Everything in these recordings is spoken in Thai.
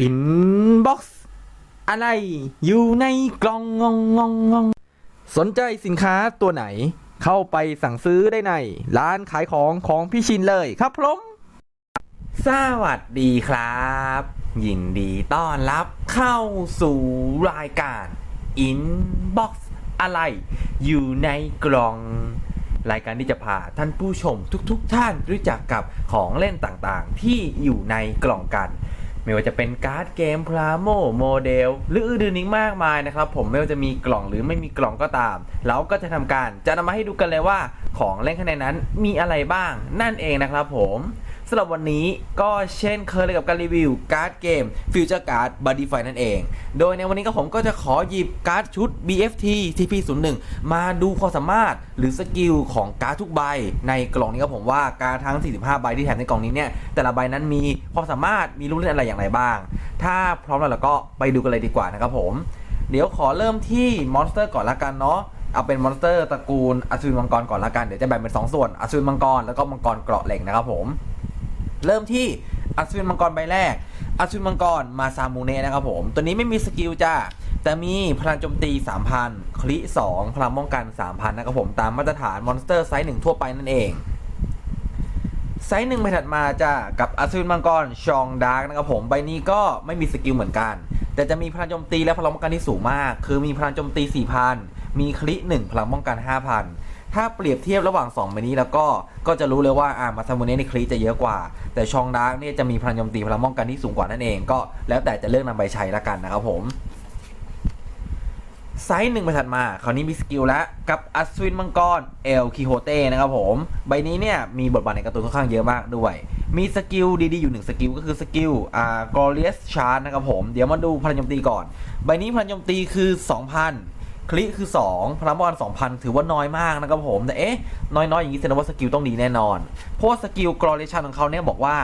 อินบ็อกซ์อะไรอยู่ในกล่องงองงองงองสนใจสินค้าตัวไหน เข้าไปสั่งซื้อได้ใน ร้านขายของของพี่ชินเลยครับผมสวัสดีครับ ยินดีต้อนรับเข้าสู่รายการ Inbox อะไร อยู่ในกล่อง รายการที่จะพาท่านผู้ชมทุกๆทท่านรู้จักกับของเล่นต่างๆ ที่อยู่ในกล่องกัน ไม่ว่าจะเป็นการ์ดเกมพลาโมโมเดลหรืออื่นๆอีกมากมายนะครับ ผมไม่ว่าจะมีกล่องหรือไม่มีกล่องก็ตาม เราก็จะทำการจะนำมาให้ดูกันเลยว่า ของเล่นข้างในนั้นมีอะไรบ้างนั่นเองนะครับผม สำหรับวันนี้ก็เช่นเคยเลยกับการรีวิวการ์ดเกม Future Card Body Fight นั่นเอง โดยในวันนี้ก็ผมก็จะขอหยิบการ์ดชุด BFT TP01 มาดูความสามารถหรือสกิลของการ์ดทุกใบ ในกล่องนี้ก็ผมว่าการ์ดทั้ง 45 ใบที่แถมในกล่องนี้เนี่ยแต่ละใบนั้นมีความสามารถมีลูกเล่นอะไรอย่างไรบ้าง ถ้าพร้อมแล้วเราก็ไปดูกันเลยดีกว่านะครับผม เดี๋ยวขอเริ่มที่มอนสเตอร์ก่อนละกันเนาะเอาเป็นมอนสเตอร์ตระกูลอสูรมังกรก่อนละกันเดี๋ยวจะแบ่งเป็น 2 ส่วนอสูรมังกรแล้วก็มังกรเกราะเหล็กนะครับผม เริ่มที่อสูรมังกรใบแรกอสูรมังกรมาซามูเนะนะครับผม ตัวนี้ไม่มีสกิลจ้าแต่มีพลังโจมตี 3,000 คลิ 2 พลังป้องกัน 3,000 นะครับผม ตามมาตรฐานมอนสเตอร์ไซส์หนึ่งทั่วไปนั่นเอง ไซส์หนึ่งไปถัดมาจะกับอสูรมังกรชองดาร์กนะครับผม ใบนี้ก็ไม่มีสกิลเหมือนกัน แต่จะมีพลังโจมตีและพลังป้องกันที่สูงมาก คือมีพลังโจมตี 4,000 มีคลิ 1 พลังป้องกัน 5,000 ถ้าเปรียบเทียบระหว่าง2ใบนี้แล้วก็ก็จะรู้เลยว่าอ่ามาซามูเนะในคลิจะเยอะกว่า แต่ชองดาร์กเนี่ยจะมีพลังโจมตีพลังป้องกันที่สูงกว่านั่นเอง ก็แล้วแต่จะเลือกนำไปใช้ละกันนะครับผมไซส์หนึ่งไปถัดมา คราวนี้มีสกิลแล้ว กับอัศวินมังกรเอลคิโฮเต้นะครับผม ใบนี้เนี่ย มีบทบาทในการ์ตูนค่อนข้างเยอะมากด้วย มีสกิลดีๆ อยู่หนึ่งสกิลก็คือสกิลอ่ากอริเอสชาร์นะครับผม เดี๋ยวมาดูพลังโจมตีก่อน ใบนี้พลังโจมตีคือ 2,000 คลิคือ 2 พลังป้องกัน2,000 ถือว่าน้อยมากนะครับผม แต่เอ๊ะ น้อยๆ อย่างนี้แสดงว่าสกิลต้องดีแน่นอน เพราะสกิลกรอเรชันของเขาเนี่ยบอกว่า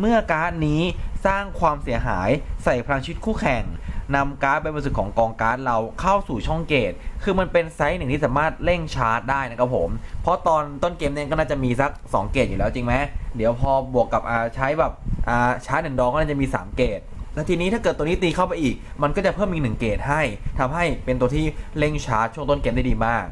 เมื่อการ์ดนี้สร้างความเสียหายใส่พลังชีวิตคู่แข่งนำการ์ดเป็นบรรจุของกองการ์ดเราเข้าสู่ช่องเกต คือมันเป็นไซส์หนึ่งที่สามารถเร่งชาร์จได้นะครับผม เพราะตอนต้นเกมเนี่ยก็น่าจะมีสัก 2 เกตอยู่แล้วจริงไหม เดี๋ยวพอบวกกับใช้แบบชาร์จหนึ่งดอกก็น่าจะมี 3 เกต แล้วทีนี้ถ้าเกิดตัวนี้ตีเข้าไปอีก มันก็จะเพิ่มอีกหนึ่งเกตให้ทำให้เป็นตัวที่เร่งชาร์จช่วงต้นเกมได้ดีมาก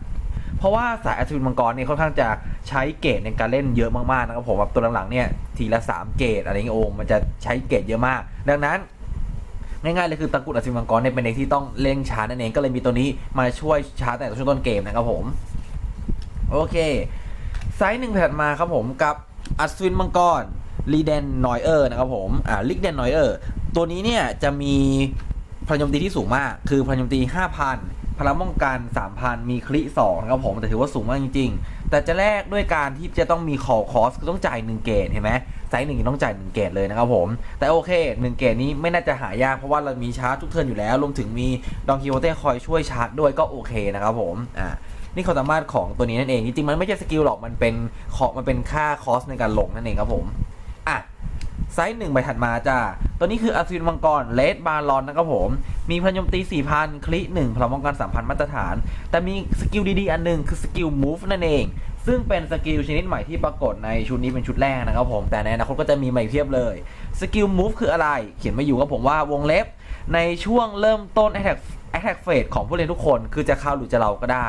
เพราะว่าสายอัศวินมังกรเนี่ยค่อนข้างจะใช้เกตในการเล่นเยอะมากๆนะครับผมแบบตัวหลังๆเนี่ยทีละ 3 เกตอะไรเงี้ยโอ้มันจะใช้เกตเยอะมาก ดังนั้นง่ายๆเลยคือตะกูลอัศวินมังกรเนี่ยเป็นเด็กที่ต้องเล่งชาร์จนั่นเองก็เลยมีตัวนี้มาช่วยชาร์จแต่ช่วงต้นเกมนะครับผมโอเคไซส์หนึ่งถัดมาครับผมกับอัศวินมังกรลีเดนนอยเออร์นะครับผมอ่าลิกเดนนอยเออร์ ตัวนี้เนี่ยจะมีพลังโจมตีที่สูงมาก คือพลังโจมตี 5,000 พลังป้องกัน 3,000 มีคลิ2นะครับผม แต่ถือว่าสูงมากจริง ๆ แต่จะแลกด้วยการที่จะต้องมีคอคอสคือต้องจ่าย 1 เกตเห็นไหมไซส์หนึ่งต้องจ่าย 1 เกตเลยนะครับผม แต่โอเค 1 เกตนี้ไม่น่าจะหายาก เพราะว่าเรามีชาร์จทุกเทิร์นอยู่แล้ว รวมถึงมีดองคิโอเต้คอยช่วยชาร์จด้วยก็โอเคนะครับผม อ่านี่ความสามารถของตัวนี้นั่นเอง จริงๆ มันไม่ใช่สกิลหรอก มันเป็นขอมันเป็นค่าคอสในการลงนั่นเองครับผม อะ ไซส์หนึ่งใบถัดมาจ้า ตัวนี้คืออัศวินมังกรเลดบาลอนนะครับผม มีพลังโจมตี 4,000 คลิ1พลังป้องกัน 3,000 มาตรฐาน แต่มีสกิลดีๆ อันหนึ่งคือสกิล move นั่นเอง ซึ่งเป็นสกิลชนิดใหม่ที่ปรากฏในชุดนี้เป็นชุดแรกนะครับผม แต่ในอนาคตก็จะมีใหม่เพียบเลย สกิล move คืออะไร เขียนมาอยู่กับผมว่าวงเล็บ ในช่วงเริ่มต้น attack attack phase ของผู้เล่นทุกคน คือจะเข้าหรือจะเราก็ได้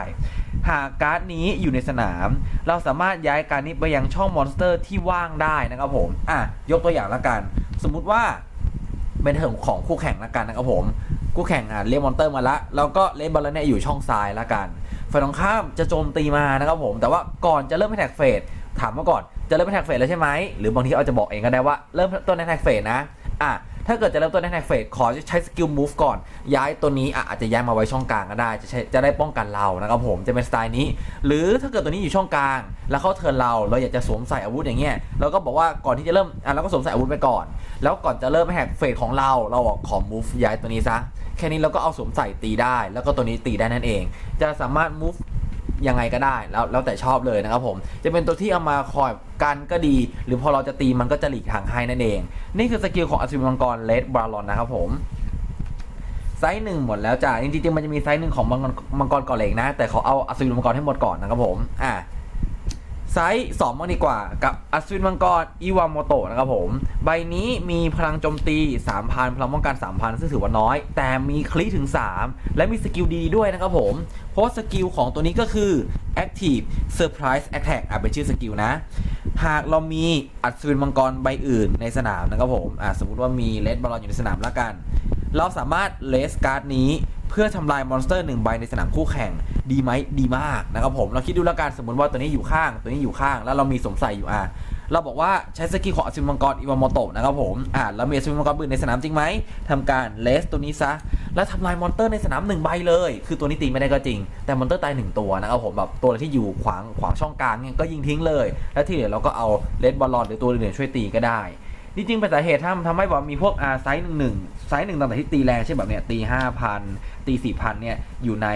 หากการ์ดนี้อยู่ในสนาม เราสามารถย้ายการ์ดนี้ไปยังช่องมอนสเตอร์ที่ว่างได้นะครับผมอะยกตัวอย่างละกัน สมมุติว่าเป็นเถิงของคู่แข่งละกันนะครับผมคู่แข่งอะเรียกมอนเตอร์มาละแล้วก็เลนบอลล้วเนี่ยอยู่ช่องซ้ายละกันฝ่ายตรงข้ามจะโจมตีมานะครับผมแต่ว่าก่อนจะเริ่มแท็กเฟสถามมาก่อนจะเริ่มแท็กเฟสแล้วใช่ไหมหรือบางทีเอาจะบอกเองก็ได้ว่าเริ่มต้นแท็กเฟสนะอะ ถ้าเกิดจะเริ่มต้นแท็กเฟสขอใช้สกิล move ก่อน ย้ายตัวนี้อาจจะย้ายมาไว้ช่องกลางก็ได้จะใช้จะได้ป้องกันเรานะครับผมจะเป็นสไตล์นี้ หรือถ้าเกิดตัวนี้อยู่ช่องกลาง แล้วเขาเทิร์นเราเราอยากจะสวมใส่อาวุธอย่างเงี้ยเราก็บอกว่าก่อนที่จะเริ่มอะเราก็สวมใส่อาวุธไปก่อน แล้วก่อนจะเริ่มแฮกเฟสของเราเราอะขอ move ย้ายตัวนี้ซะแค่นี้เราก็เอาสวมใส่ตีได้ แล้วก็ตัวนี้ตีได้นั่นเอง จะสามารถ move ยังไงก็ได้ แล้วแล้วแต่ชอบเลยนะครับผม จะเป็นตัวที่เอามาคอยกันก็ดี หรือพอเราจะตีมันก็จะหลีกทางให้นั่นเอง นี่คือสกิลของอสุริมังกรเลดบาลอนนะครับผมไซส์หนึ่งหมดแล้วจ้ะจริงๆมันจะมีไซส์หนึ่งของมังกรมังกรก่อเหล็กนะ แต่เขาเอาอสุริมังกรให้หมดก่อนนะครับผมอะ ไซส์2บ้าดีกว่ากับอัศวินมังกรอิวามโมโตะนะครับผม ใบนี้มีพลังโจมตี 3,000 พลังป้องกัน 3,000 ซึ่งถือว่าน้อย แต่มีคลิถึง 3 และมีสกิลดีด้วยนะครับผมเพราะสกิลของตัวนี้ก็คือ Active Surprise Attack อะเป็นชื่อสกิลนะ หากเรามีอัศวินมังกรใบอื่นในสนามนะครับผมอะสมมติว่ามีเลดบอลลอยู่ในสนามแล้วกัน เราสามารถเลสการ์ดนี้ เพื่อทำลายมอนสเตอร์หนึ่งใบในสนามคู่แข่งดีไหมดีมากนะครับผมเราคิดดูแล้วกันสมมติว่าตัวนี้อยู่ข้าง ตัวนี้อยู่ข้าง แล้วเรามีสงสัยอยู่อะเราบอกว่าใช้สกิลของอซิมังกรอิวาโมโตะนะครับผมอะแล้วมีอซิมังกรอื่นในสนามจริงไหมทำการเลสตัวนี้ซะ แล้วทำลายมอนสเตอร์ในสนามหนึ่งใบเลย คือตัวนี้ตีไม่ได้ก็จริง แต่มอนสเตอร์ตายหนึ่งตัวนะครับผมแบบตัวที่อยู่ขวางขวางช่องกลางเนี่ยก็ยิงทิ้งเลย แล้วที่เหลือเราก็เอาเลดบอลลอนหรือตัวอื่นๆช่วยตีก็ได้ จริงๆเป็นสาเหตุทำทำให้แบบมีพวกอาไซส์หนึ่งไซส์หนึ่งต่างๆที่ตีแรงเช่นแบบเนี้ยตีห้าพันตีสี่พันเนี่ยอยู่ใน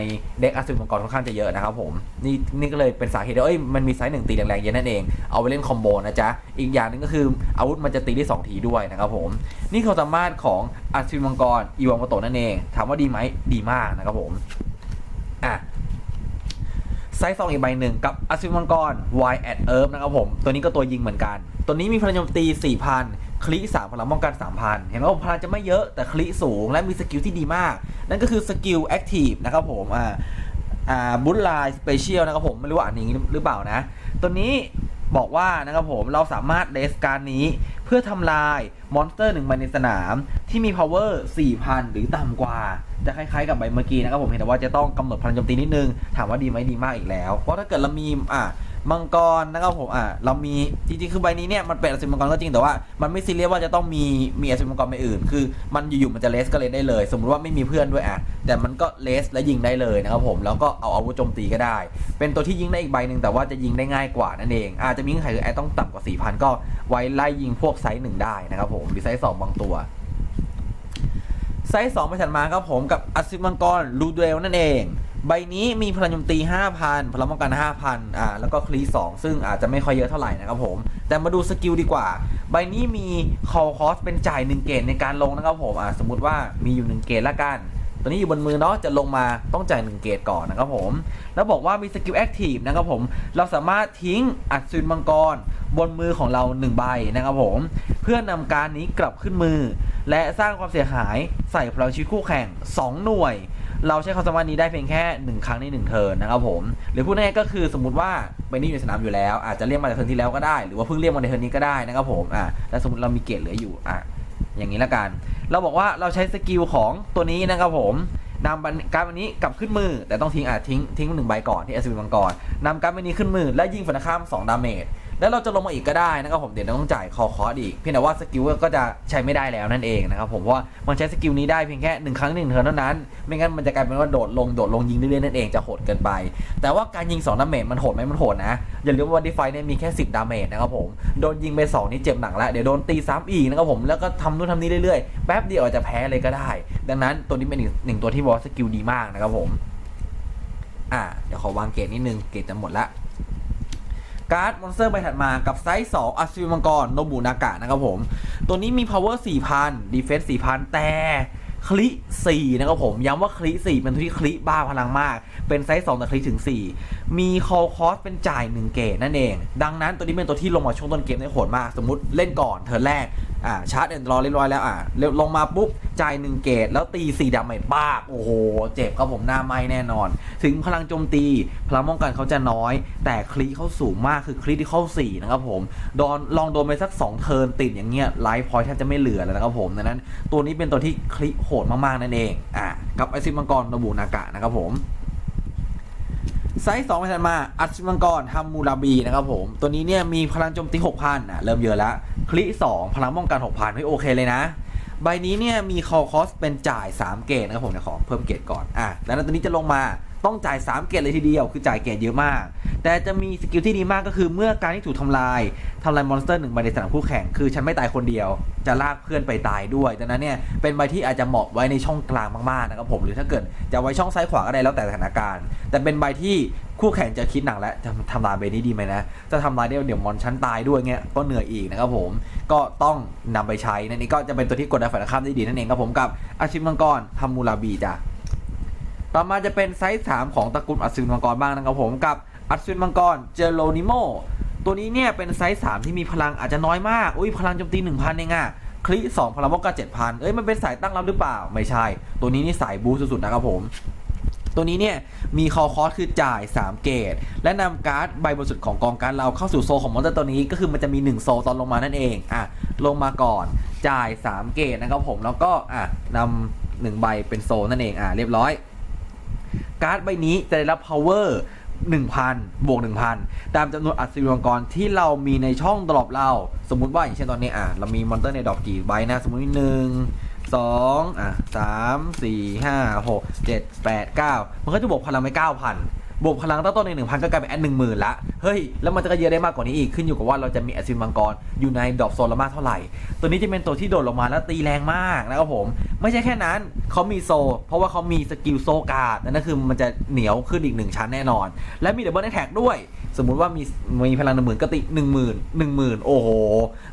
เด็กอาซูมังกรค่อนข้างจะเยอะนะครับผมนี่นี่ก็เลยเป็นสาเหตุว่าเอ้ยมันมีไซส์หนึ่งตีแรงๆเยอะนั่นเองเอาไปเล่นคอมโบนะจ๊ะอีกอย่างหนึ่งก็คืออาวุธมันจะตีได้สองทีด้วยนะครับผมนี่คือความสามารถของอาซูมังกรอีวาโมโตนั่นเอง ถามว่าดีไหมดีมากนะครับผมอะ ไซส์สองอีกใบหนึ่งกับอัศวิมังกร Y at Earth นะครับผม ตัวนี้ก็ตัวยิงเหมือนกัน ตัวนี้มีพลังโจมตี 4,000 คลิ3พลังป้องกัน 3,000 เห็นว่าพลังจะไม่เยอะแต่คลิสูงและมีสกิลที่ดีมาก นั่นก็คือสกิล Active นะครับผมอ่าอ่าบุลไลสเปเชียลนะครับผม ไม่รู้ว่าอ่านอย่างนี้หรือเปล่านะ ตัวนี้บอกว่านะครับผมเราสามารถเลสการนี้เพื่อทำลายมอนสเตอร์หนึ่งใบในสนามที่มี power 4,000 หรือต่ำกว่า จะคล้ายๆกับใบเมื่อกี้นะครับผมเห็นแต่ว่าจะต้องกำหนดพลังโจมตีนิดนึง ถามว่าดีไหมดีมากอีกแล้ว เพราะถ้าเกิดเรามีอะมังกรนะครับผมอะเรามีจริงๆคือใบนี้เนี่ยมันเป็นอสุมังกรก็จริงแต่ว่ามันไม่ซีเรียสว่าจะต้องมีมีอสุมังกรใบอื่น คือมันอยู่ๆมันจะเลสก็เลสได้เลย สมมติว่าไม่มีเพื่อนด้วยอะแต่มันก็เลสและยิงได้เลยนะครับผมแล้วก็เอาอาวุธโจมตีก็ได้ เป็นตัวที่ยิงได้อีกใบหนึ่งแต่ว่าจะยิงได้ง่ายกว่านั่นเอง อาจจะมีเงื่อนไขคือไอต้องต่ำกว่า4,000ก็ไว้ไล่ยิงพวกไซส์หนึ่งได้นะครับผมหรือไซส์สองบางตัว ไซส์2ไปถัดมาครับผมกับอัศวินมังกรลูเดลนั่นเอง ใบนี้มีพลังโจมตี 5,000 พลังป้องกัน 5,000 อ่า แล้วก็คลี2ซึ่งอาจจะไม่ค่อยเยอะเท่าไหร่นะครับผม แต่มาดูสกิลดีกว่า ใบนี้มีคอค่าเป็นจ่าย 1 เกตในการลงนะครับผม อ่า สมมุติว่ามีอยู่ 1 เกตละกัน ตัวนี้อยู่บนมือเนาะจะลงมาต้องจ่าย1เกตก่อนนะครับผม แล้วบอกว่ามีสกิลแอคทีฟนะครับผม เราสามารถทิ้งอัศวินมังกร บนมือของเรา1ใบนะครับผม เพื่อนำการนี้กลับขึ้นมือ และสร้างความเสียหายใส่พลังชีวิตคู่แข่ง 2 หน่วย เราใช้ความสามารถนี้ได้เพียงแค่ 1 ครั้งใน 1 เทิร์นนะครับผม หรือพูดง่ายก็คือสมมติว่าไปนี่อยู่ในสนามอยู่แล้ว อาจจะเรียกมาจากเทิร์นที่แล้วก็ได้ หรือว่าเพิ่งเรียกมาในเทิร์นนี้ก็ได้นะครับผมอะแต่สมมติเรามีเกรดเหลืออยู่อะ อย่างนี้ละกัน เราบอกว่าเราใช้สกิลของตัวนี้นะครับผมนำการ์ดวันนี้กลับขึ้นมือ แต่ต้องทิ้งอาจทิ้งทิ้งหนึ่งใบก่อนที่อสวิบมังกรนำการ์ดวันนี้ขึ้นมือและยิงฝันข้าม2ดาเมจ แล้วเราจะลงมาอีกก็ได้นะครับผมเดี๋ยวต้องจ่ายคอคอร์ดอีกเพียงแต่ว่าสกิลก็จะใช้ไม่ได้แล้วนั่นเองนะครับผมเพราะว่ามันใช้สกิลนี้ได้เพียงแค่หนึ่งครั้งหนึ่งเทิร์นเท่านั้น ไม่งั้นมันจะกลายเป็นว่าโดดลงโดดลงยิงเรื่อยๆนั่นเองจะโหดเกินไป แต่ว่าการยิง2ดาเมจมันโหดไหมมันโหดนะอย่าลืมว่าดีไฟเนี่ยมีแค่ 10 ดาเมจนะครับผมโดนยิงไป2นี่เจ็บหนักแล้วเดี๋ยวโดนตีซ้ำอีกนะครับผมแล้วก็ทำนู่นทำนี่เรื่อยๆแป๊บเดียวอาจจะแพ้เลยก็ได้ ดังนั้นตัวนี้เป็นหนึ่งตัวที่บอกว่าสกิลดีมากนะครับผมอ่าเดี๋ยวขอวางเกรดนิดนึงเกรดจะหมดละ การ์ดมอนสเตอร์ใบถัดมากับไซส์2อัศวินมังกรโนบุนากะนะครับผม ตัวนี้มี power 4,000 defense 4,000 แต่คลิ4นะครับผม ย้ำว่าคลิ4เป็นตัวที่คลิบ้าพลังมาก เป็นไซส์2แต่คลิถึง 4 มี call cost เป็นจ่าย 1 เกตนั่นเอง ดังนั้นตัวนี้เป็นตัวที่ลงมาช่วงต้นเกมได้โหดมาก สมมติเล่นก่อนเธอแรก อ่าชาร์จเอ็นรอเรียบร้อยแล้วอ่าเร็วลงมาปุ๊บจ่าย1เกตแล้วตี4ดาเมจปาก โอ้โห เจ็บครับผมหน้าไหม้แน่นอน ถึงพลังโจมตี พลังป้องกันเขาจะน้อย แต่คลิเขาสูงมากคือคลิที่เข้า4นะครับผมโดนลองโดนไปสัก 2 เทิร์นติดอย่างเงี้ยไลฟ์พอยต์แทบจะไม่เหลือแล้วนะครับผมดังนั้น ตัวนี้เป็นตัวที่คลิโหดมากๆนั่นเองอ่ากับไอซิมังกรโนบุนากะนะครับผม ไซส์2ไปถัดมา อัศวินมังกรทำมูราบีนะครับผม ตัวนี้เนี่ยมีพลังโจมตี 6,000อะเริ่มเยอะแล้วคลิ2พลังป้องกัน 6,000ไม่โอเคเลยนะ ใบนี้เนี่ยมีคอคอสเป็นจ่าย 3 เกตนะครับผมเดี๋ยวขอเพิ่มเกตก่อน อะแล้วตัวนี้จะลงมา ต้องจ่าย 3 เกตเลยทีเดียว คือจ่ายเกตเยอะมาก แต่จะมีสกิลที่ดีมากก็คือเมื่อการที่ถูกทำลายทำลายมอนสเตอร์หนึ่งใบในสนามคู่แข่ง คือฉันไม่ตายคนเดียว จะลากเพื่อนไปตายด้วยดังนั้นเนี่ยเป็นใบที่อาจจะเหมาะไว้ในช่องกลางมากๆนะครับผมหรือถ้าเกิดจะไว้ช่องซ้ายขวาก็ได้แล้วแต่สถานการณ์ แต่เป็นใบที่คู่แข่งจะคิดหนักแล้วจะทำลายใบนี้ดีไหมนะจะทำลายได้เดี๋ยวมอนชั้นตายด้วยเงี้ยก็เหนื่อยอีกนะครับผมก็ต้องนำไปใช้นั่นนี่ก็จะเป็นตัวที่กดดันฝ่ายตรงข้ามได้ดีนั่นเองครับผมกับอาชิมมังกรทำมูราบีจ้ะ ต่อมาจะเป็นไซส์3ของตระกูลอัศวินมังกรบ้างนะครับผมกับอัศวินมังกรเจโรนิโมตัวนี้เนี่ยเป็นไซส์3ที่มีพลังอาจจะน้อยมาก อุ้ยพลังโจมตี 1,000เองอะคลิ2พลังป้องกัน7,000 เอ้ยมันเป็นสายตั้งรับหรือเปล่า ไม่ใช่ ตัวนี้นี่สายบูสุดๆนะครับผมตัวนี้เนี่ยมีคอคอสคือจ่าย 3 เกตและนำการ์ดใบบนสุดของกองการเราเข้าสู่โซของมอนสเตอร์ตัวนี้ก็คือมันจะมี 1 โซตอนลงมานั่นเองอะลงมาก่อนจ่าย 3 เกตนะครับผมแล้วก็อะนำหนึ่งใบเป็นโซนั่นเองอะเรียบร้อย การ์ดใบนี้จะได้รับ power 1,000 บวก 1,000 ตามจำนวนอัศวินมังกรที่เรามีในช่องตลอบเรา สมมุติว่าอย่างเช่นตอนนี้อะเรามีมอนเตอร์ในดอปกี่ใบนะ สมมติหนึ่งสองอะสามสี่ห้าหกเจ็ดแปดเก้ามันก็จะบวกพลังไปเก้าพัน บวกพลังตั้งต้นในหนึ่งพันก็กลายเป็นแอดหนึ่งหมื่นละเฮ้ยแล้วมันจะก็เยอะได้มากกว่านี้อีกขึ้นอยู่กับว่าเราจะมีอัศวินมังกรอยู่ในดอปโซลมากเท่าไหร่ ตัวนี้จะเป็นตัวที่โดดลงมาแล้วตีแรงมากนะครับผม ไม่ใช่แค่นั้นเขามีโซ เพราะว่าเขามีสกิลโซการ์ดนั่นคือมันจะเหนียวขึ้นอีกหนึ่งชั้นแน่นอน และมีดับเบิลแท็กด้วย สมมุติว่ามีมีพลังหนึ่งหมื่นก็ตีหนึ่งหมื่นหนึ่งหมื่นโอ้โห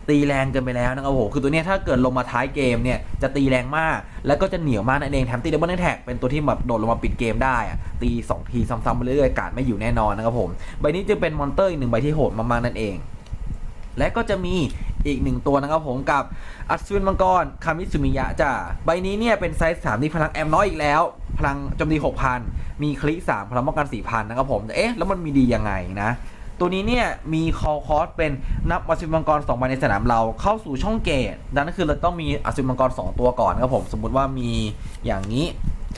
ตีแรงเกินไปแล้วนะครับผมคือตัวนี้ถ้าเกิดลงมาท้ายเกมเนี่ยจะตีแรงมากแล้วก็จะเหนียวมากนั่นเองแถมตีดับเบิลแท็กเป็นตัวที่แบบโดดลงมาปิดเกมได้อะตีสองทีซ้ำๆไปเรื่อยๆการดไม่อยู่แน่นอนนะครับผมใบนี้จะเป็นมอนเตอร์อีกหนึ่งใบที่โหดมากๆนั่นเอง และก็จะมีอีกหนึ่งตัวนะครับผมกับอัศวินมังกรคามิสุมิยะจ้าใบนี้เนี่ยเป็นไซส์3ที่พลังแอมน้อยอีกแล้ว พลังโจมตี6,000มีคลิ3พลังป้องกัน4,000นะครับผมเอ๊ะแล้วมันมีดียังไงนะ ตัวนี้เนี่ยมีคอคอสเป็นนับอัศวินมังกร2ใบในสนามเราเข้าสู่ช่องเกตดังนั้นคือเราต้องมีอัศวินมังกร 2 ตัวก่อนครับผมสมมุติว่ามีอย่างนี้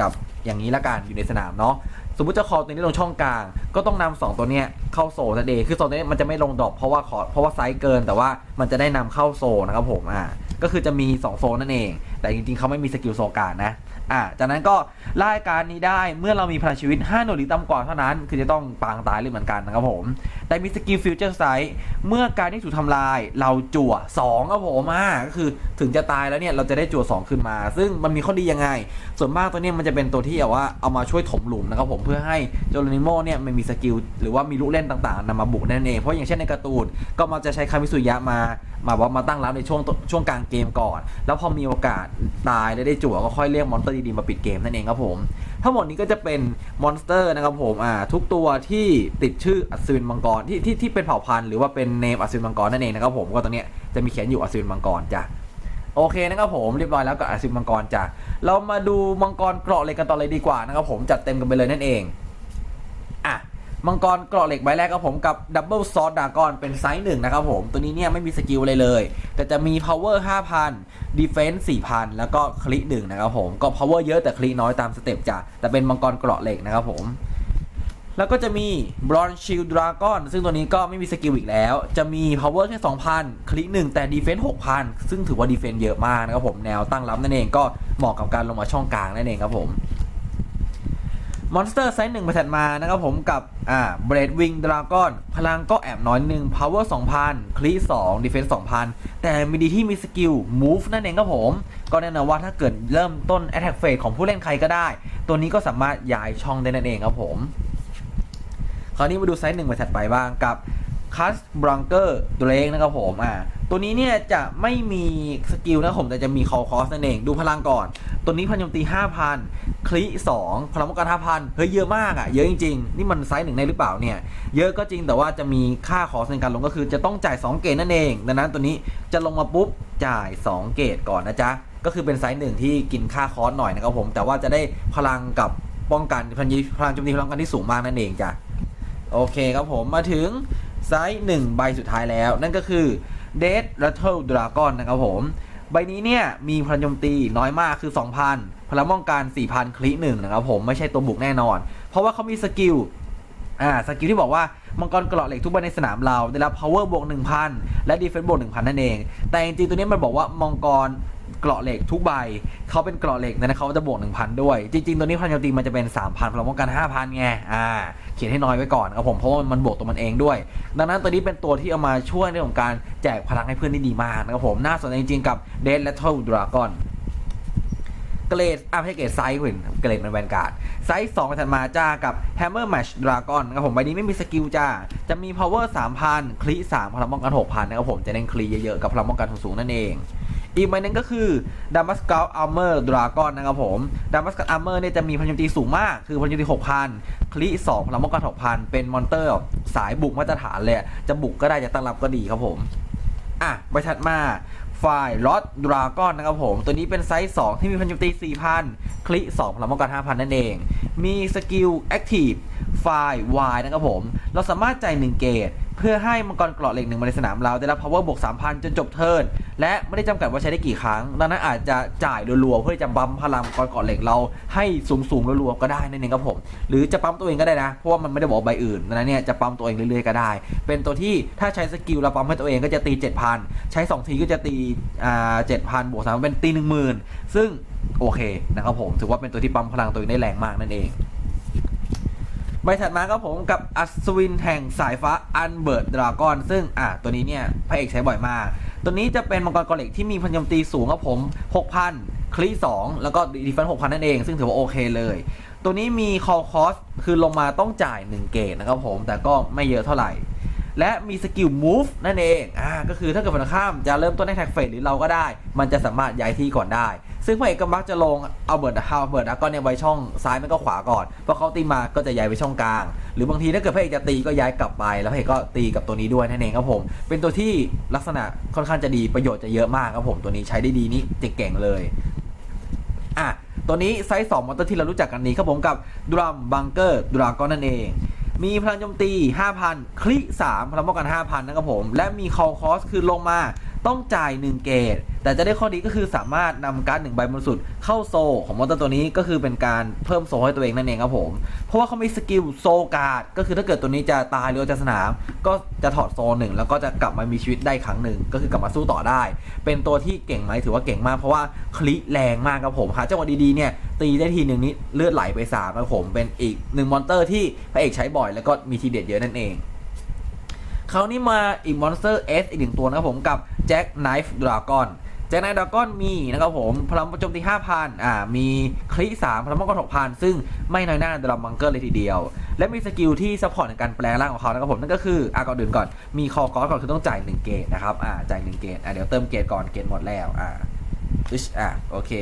กับอย่างนี้ละกันอยู่ในสนามเนาะสมมติจะคอตัวนี้ลงช่องกลาง ก็ต้องนำสองตัวเนี้ยเข้าโซนนั่นเองคือโซนนี้มันจะไม่ลงดรอปเพราะว่าขอเพราะว่าไซส์เกินแต่ว่ามันจะได้นำเข้าโซนนะครับผมอ่าก็คือจะมี 2 โซนนั่นเอง แต่จริงๆเขาไม่มีสกิลโซการนะ อ่าจากนั้นก็ไล่การนี้ได้เมื่อเรามีพลังชีวิต 5 หน่วยหรือต่ำกว่าเท่านั้น คือจะต้องปางตายเลยเหมือนกันนะครับผม แต่มีสกิลฟิวเจอร์ไซส์เมื่อการที่ถูกทำลายเราจั่ว2ครับผมอ่าก็คือถึงจะตายแล้วเนี่ยเราจะได้จั่ว 2 ขึ้นมา ซึ่งมันมีข้อดียังไง ส่วนมากตัวเนี้ยมันจะเป็นตัวที่แบบว่าเอามาช่วยถมหลุมนะครับผมเพื่อให้โจโรนิโมเนี่ยมันมีสกิลหรือว่ามีลูกเล่นต่างๆนำมาบุกนั่นเองเพราะอย่างเช่นในการ์ตูนก็มาจะใช้คามิสุยะมามาว่ามาตั้งรับในช่วงช่วงกลางเกมก่อน แล้วพอมีโอกาสตายและได้จั่วก็ค่อยเรียกมอนสเตอร์ดีๆมาปิดเกมนั่นเองครับผม ทั้งหมดนี้ก็จะเป็นมอนสเตอร์นะครับผมอ่าทุกตัวที่ติดชื่ออัศวินมังกรที่ที่ที่เป็นเผ่าพันธุ์หรือว่าเป็นเนมอัศวินมังกรนั่นเองนะครับผมก็ตรงเนี้ยจะมีเขียนอยู่อัศวินมังกรจ้ะโอเคนะครับผมเรียบร้อยแล้วกับอาซิมมังกรจ้ะเรามาดูมังกรเกราะเลยกันต่อเลยดีกว่านะครับผมจัดเต็มกันไปเลยนั่นเอง มังกรเกราะเหล็กใบแรกครับผมกับดับเบิลซอสดากอนเป็นไซส์หนึ่งนะครับผม ตัวนี้เนี่ยไม่มีสกิลอะไรเลย แต่จะมี power 5,000 defense 4,000 แล้วก็คลิหนึ่งนะครับผม ก็ power เยอะแต่คลิน้อยตามสเต็ปจ้ะแต่เป็นมังกรเกราะเหล็กนะครับผม แล้วก็จะมี Bronze Shield Dragon ซึ่งตัวนี้ก็ไม่มีสกิลอีกแล้ว จะมี Power แค่ 2,000 คลิกหนึ่งแต่ Defense 6,000 ซึ่งถือว่า Defense เยอะมากนะครับผมแนวตั้งรับนั่นเองก็เหมาะกับการลงมาช่องกลางนั่นเองครับผม มอนสเตอร์ไซส์หนึ่งมาถัดมานะครับผมกับอ่า Blade Wing Dragon พลังก็แอบน้อยหนึ่ง Power 2,000คลิ2 Defense 2,000แต่มีดีที่มีสกิล Move นั่นเองครับผม ก็แน่นอนว่าถ้าเกิดเริ่มต้น Attack Phase ของผู้เล่นใครก็ได้ ตัวนี้ก็สามารถย้ายช่องได้นั่นเองครับผม คราวนี้มาดูไซส์หนึ่งมาถัดไปบ้างกับคัสบรังเกอร์ตัวเล็กนะครับผมอ่าตัวนี้เนี่ยจะไม่มีสกิลนะครับผมแต่จะมีคอคอสนั่นเอง ดูพลังก่อน ตัวนี้พลังโจมตี5,000คลิ2พลังป้องกัน5,000เฮ้ยเยอะมากอะเยอะจริงๆ นี่มันไซส์หนึ่งได้หรือเปล่าเนี่ย เยอะก็จริงแต่ว่าจะมีค่าคอสในการลงก็คือจะต้องจ่าย 2 เกตนั่นเอง ดังนั้นตัวนี้จะลงมาปุ๊บจ่าย 2 เกตก่อนนะจ๊ะ ก็คือเป็นไซส์หนึ่งที่กินค่าคอสหน่อยนะครับผม แต่ว่าจะได้พลังกับป้องกันพลังพลังโจมตีพลังกันที่สูงมากนั่นเองจ้ะโอเคครับผมมาถึงไซส์หนึ่งใบสุดท้ายแล้ว นั่นก็คือ Dead Rattle Dragon นะครับผม ใบนี้เนี่ยมีพลังโจมตีน้อยมากคือ 2,000 พลังป้องกัน 4,000 คลิหนึ่งนะครับผมไม่ใช่ตัวบุกแน่นอน เพราะว่าเขามีสกิลอ่าสกิลที่บอกว่ามังกรกระเหล็กทุกใบในสนามเราได้รับ power บวก 1,000 และ defense บวก 1,000 นั่นเอง แต่จริงๆตัวนี้มันบอกว่ามังกร เกราะเหล็กทุกใบเขาเป็นเกราะเหล็กนะเขาจะบวก 1,000 ด้วย จริง ๆ ตัวนี้พลังโจมตีมันจะเป็น 3,000พลังป้องกัน 5,000ไงอ่าเขียนให้น้อยไว้ก่อนครับผมเพราะว่ามันบวกตัวมันเองด้วย ดังนั้นตัวนี้เป็นตัวที่เอามาช่วยในเรื่องของการแจกพลังให้เพื่อนได้ดีมากนะครับผมน่าสนใจจริงๆกับ Dead Rattle Dragon เกรดอะไม่ใช่เกรดไซส์คุณเกรดมันแวนการ์ดไซส์2ไปถัดมาจ้ากับ Hammer Match Dragon นะครับผมใบนี้ไม่มีสกิลจ้า จะมี power 3,000 คลิ3พลังป้องกัน 6,000 นะครับผม จะเน้นคลีเยอะๆ กับพลังป้องกันสูงๆนั่นเอง อีกใบนึงก็คือ Damascus Armor Dragon นะครับผม Damascus Armor เนี่ยจะมีพลังโจมตีสูงมาก คือพลังโจมตี6,000คลิสองพลังป้องกันหกพันเป็นมอนเตอร์สายบุกมาตรฐานเลยจะบุกก็ได้จะตั้งรับก็ดีครับผมอะไปถัดมาฝ่ายลอตดราก้อนนะครับผม ตัวนี้เป็นไซส์ 2 ที่มีพลังโจมตี 4,000 คลิ 2พลังป้องกัน 5,000 นั่นเอง มีสกิลแอคทีฟฝ่าย Y นะครับผม เราสามารถจ่าย1เกต เพื่อให้มังกรเกราะเหล็กหนึ่งมาในสนามเรา ได้รับ power บวก 3,000 จนจบเทิร์น และไม่ได้จำกัดว่าใช้ได้กี่ครั้ง ดังนั้นอาจจะจ่ายรัวๆเพื่อจะบัมพลังมังกรเกาะเหล็กเราให้สูงๆรัวๆก็ได้นั่นเองครับผม หรือจะปั๊มตัวเองก็ได้นะ เพราะว่ามันไม่ได้บอกใบอื่นดังนั้นเนี่ยจะปั๊มตัวเองเรื่อยๆก็ได้ เป็นตัวที่ถ้าใช้สกิลเราปั๊มให้ตัวเองก็จะตี 7,000 ใช้ 2 ทีก็จะตีอ่า7,000บวก3เป็นตี10,000ซึ่งโอเคนะครับผมถือว่าเป็นตัวที่ปั๊มพลังตัวเองได้แรงมากนั่นเองใบถัดมาครับผมกับอัศวินแห่งสายฟ้าอันเบิร์ดดราก้อนซึ่งอะตัวนี้เนี่ยพระเอกใช้บ่อยมาก ตัวนี้จะเป็นมังกรกอเหล็กที่มีพันยมตีสูงครับผม 6,000 คลี2แล้วก็ดีฟัน6,000 นั่นเอง ซึ่งถือว่าโอเคเลย ตัวนี้มีคอคอสคือลงมาต้องจ่าย 1 เกตนะครับผม แต่ก็ไม่เยอะเท่าไหร่ และมีสกิล move นั่นเองอ่าก็คือถ้าเกิดฝั่งข้ามจะเริ่มต้นในแท็กเฟสหรือเราก็ได้ มันจะสามารถย้ายที่ก่อนได้ ซึ่งพระเอกก็มักจะลงเอาเบิร์ดฮาวเบิร์ดก็เนี่ยไว้ช่องซ้ายไม่ก็ขวาก่อนเพราะเขาตีมาก็จะย้ายไปช่องกลาง หรือบางทีถ้าเกิดพระเอกจะตีก็ย้ายกลับไป แล้วพระเอกก็ตีกับตัวนี้ด้วยนั่นเองครับผม เป็นตัวที่ลักษณะค่อนข้างจะดีประโยชน์จะเยอะมากครับผมตัวนี้ใช้ได้ดีนี่เก่งเลยอะตัวนี้ไซส์2มอเตอร์ที่เรารู้จักกันนี้ครับผมกับดรัมบังเกอร์ดราก้อนนั่นเองมีพลังโจมตี 5,000 คลิ 3 พลังป้องกัน 5,000 นะครับผม และมีคอคอส คือลงมา ต้องจ่าย1เกตแต่จะได้ข้อดีก็คือสามารถนำการ์ดหนึ่งใบบนสุดเข้าโซของมอนเตอร์ตัวนี้ก็คือเป็นการเพิ่มโซให้ตัวเองนั่นเองครับผม เพราะว่าเขามีสกิลโซการ์ดก็คือถ้าเกิดตัวนี้จะตายหรือจะสนาม ก็จะถอดโซหนึ่งแล้วก็จะกลับมามีชีวิตได้ครั้งหนึ่งก็คือกลับมาสู้ต่อได้ เป็นตัวที่เก่งไหมถือว่าเก่งมากเพราะว่าคลิแรงมากครับผมหาจังหวะดีๆเนี่ยตีได้ทีหนึ่งนี้เลือดไหลไปสามครับผมเป็นอีกหนึ่งมอนเตอร์ที่พระเอกใช้บ่อยแล้วก็มีทีเด็ดเยอะนั่นเอง คราวนี้มาอีกมอนสเตอร์เอสอีกหนึ่งตัวนะครับผมกับแจ็คไนฟ์ดราก้อนแจ็คไนฟ์ดราก้อนมีนะครับผมพลังโจมตี5,000อ่ามีคลิ3พลังป้องกัน6,000 ซึ่งไม่น้อยหน้าดรัมบังเกอร์เลยทีเดียว และมีสกิลที่ซัพพอร์ตในการแปลงร่างของเขานะครับผมนั่นก็คืออ่าก่อนอื่นก่อนมีคอคอสก่อนคือต้องจ่าย1เกตนะครับอ่าจ่าย1เกตอ่าเดี๋ยวเติมเกตก่อนเกตหมดแล้วอ่าอึชอ่าโอเค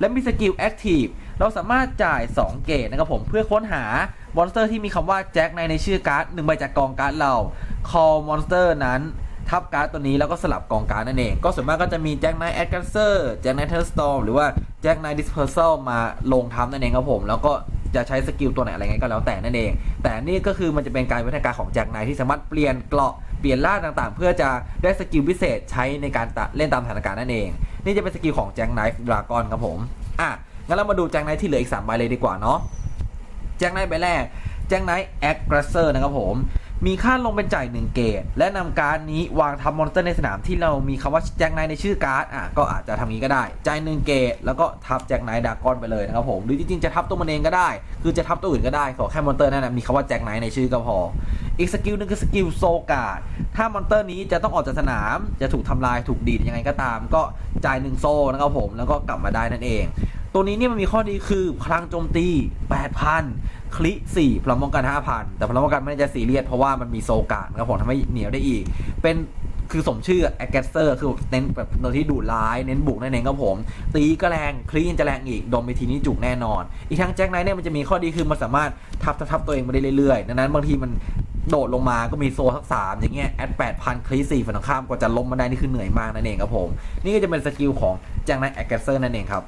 และมีสกิลแอคทีฟ เราสามารถจ่าย 2 เกตนะครับผมเพื่อค้นหามอนสเตอร์ที่มีคำว่าแจ็คในในชื่อการ์ดหนึ่งใบจากกองการ์ดเราคอมอนสเตอร์นั้นทับการ์ดตัวนี้แล้วก็สลับกองการ์ดนั่นเอง ก็ส่วนมากก็จะมีแจ็คไนท์แอดกันเซอร์แจ็คไนท์เทอร์สตอมหรือว่าแจ็คไนท์ดิสเพอร์ซลมาลงทับนั่นเองครับผมแล้วก็จะใช้สกิลตัวไหนอะไรเงี้ยก็แล้วแต่นั่นเอง แต่นี่ก็คือมันจะเป็นการวิธีการของแจ็คไนท์ที่สามารถเปลี่ยนเกราะเปลี่ยนล่าต่างๆ เพื่อจะได้สกิลพิเศษใช้ในการเล่นตามสถานการณ์นั่นเอง นี่จะเป็นสกิลของแจ็คไนท์ดราก้อนครับผมอะ งั้นเรามาดูแจ็คไนท์ที่เหลืออีกสามใบเลยดีกว่าเนาะแจ็คไนท์ใบแรกแจ็คไนท์แอคกรเซอร์นะครับผมมีค่าลงเป็นจ่าย1เกตและนำการนี้วางทับมอนสเตอร์ในสนามที่เรามีคำว่าแจ็คไนท์ในชื่อการ์ดอะก็อาจจะทำงี้ก็ได้ จ่าย1เกตแล้วก็ทับแจ็คไนท์ดากอนไปเลยนะครับผมหรือจริงๆจะทับตัวมันเองก็ได้ คือจะทับตัวอื่นก็ได้ขอแค่มอนสเตอร์นั้นนะมีคำว่าแจ็คไนท์ในชื่อก็พอ อีกสกิลหนึงคือสกิลโซการ์ดถ้ามอนสเตอร์นี้จะต้องออกจากสนามจะถูกทำลายถูกดีดยังไงก็ตาม ก็จ่าย1โซนะครับผมแล้วก็กลับมาได้นั่นเอง ตัวนี้เนี่ยมันมีข้อดีคือพลังโจมตี 8,000 คลิ 4 พลังป้องกัน 5,000 แต่พลังป้องกันไม่ได้จะซีเรียสเพราะว่ามันมีโซการ์ดนะครับผมทำให้เหนียวได้อีก เป็นคือสมชื่อแอคเซอร์คือเน้นแบบตัวที่ดุร้าย เน้นบุกนั่นเองครับผม ตีก็แรง คลีนจะแรงอีกโดนไปทีนี้จุกแน่นอน อีกทั้งแจ็คไนท์เนี่ยมันจะมีข้อดีคือมันสามารถทับทับทับตัวเองมาได้เรื่อยๆ ดังนั้นบางทีมันโดดลงมาก็มีโซทักสามอย่างเงี้ยแอดแปดพันคลีสี่ฝั่งตรงข้ามกว่าจะล้มมาได้นี่คือเหนื่อยมากนั่นเองครับผม นี่ก็จะเป็นสกิลของแจ็คไนท์แอคเซอร์นั่นเองครับ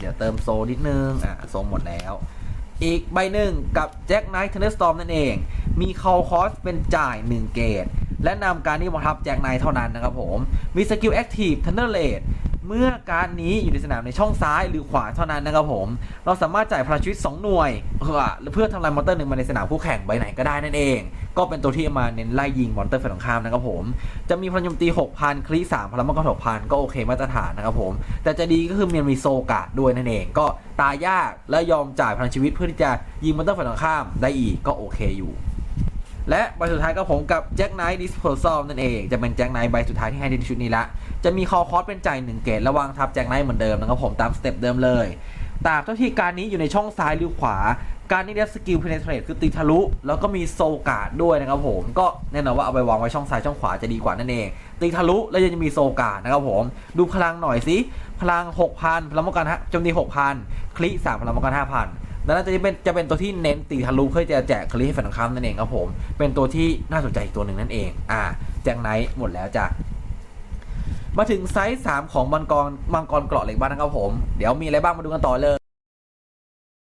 เดี๋ยวเติมโซนิดนึง อะโซหมดแล้ว อีกใบหนึ่งกับแจ็คไนท์เทนเนอร์สตอมนั่นเอง มีคาลคอสเป็นจ่าย 1 เกตและนำการนี้มาทับแจ็คไนท์เท่านั้นนะครับผม มีสกิลแอคทีฟเทนเนอร์เลด เมื่อการนี้อยู่ในสนามในช่องซ้ายหรือขวาเท่านั้นนะครับผม เราสามารถจ่ายพลังชีวิต2หน่วยเพื่อเพื่อทำลายมอนเตอร์หนึ่งมาในสนามคู่แข่งใบไหนก็ได้นั่นเอง ก็เป็นตัวที่มาเน้นไล่ยิงมอนเตอร์ฝ่ายตรงข้ามนะครับผม จะมีพลังโจมตี 6,000 คลิ3พลังมังกร6,000 ก็โอเคมาตรฐานนะครับผม แต่จะดีก็คือมันมีโซกาดด้วยนั่นเอง ก็ตายยากและยอมจ่ายพลังชีวิตเพื่อที่จะยิงมอนเตอร์ฝ่ายตรงข้ามได้อีกก็โอเคอยู่ และใบสุดท้ายก็ผมกับแจ็คไนท์ดิสเพอร์ซอลนั่นเอง จะเป็นแจ็คไนท์ใบสุดท้ายที่ให้ในชุดนี้ละ จะมีคอคอสเป็นจ่ายหนึ่งเกตระวางทับแจ็คไนท์เหมือนเดิมนะครับผมตามสเต็ปเดิมเลยตราบเท่าที่การนี้อยู่ในช่องซ้ายหรือขวา การนี้ได้สกิลเพเนเทรตคือตีทะลุ แล้วก็มีโซกาดด้วยนะครับผม ก็แน่นอนว่าเอาไปวางไว้ช่องซ้ายช่องขวาจะดีกว่านั่นเอง ตีทะลุแล้วยังจะมีโซกาดนะครับผม ดูพลังหน่อยสิ พลัง 6,000 พลังป้องกันฮะโจมตี6,000 คลิ3พลังป้องกัน 5,000 ดังนั้นจะเป็นจะเป็นตัวที่เน้นตีทะลุเพื่อจะแจกคลีให้ฝ่ายตรงข้ามนั่นเองครับผม เป็นตัวที่น่าสนใจอีกตัวหนึ่งนั่นเอง อ่า แจ็คไนท์หมดแล้วจ้ะมาถึงไซส์3ของมังกรมังกรเกราะเหล็กบ้างนะครับผม เดี๋ยวมีอะไรบ้างมาดูกันต่อเลย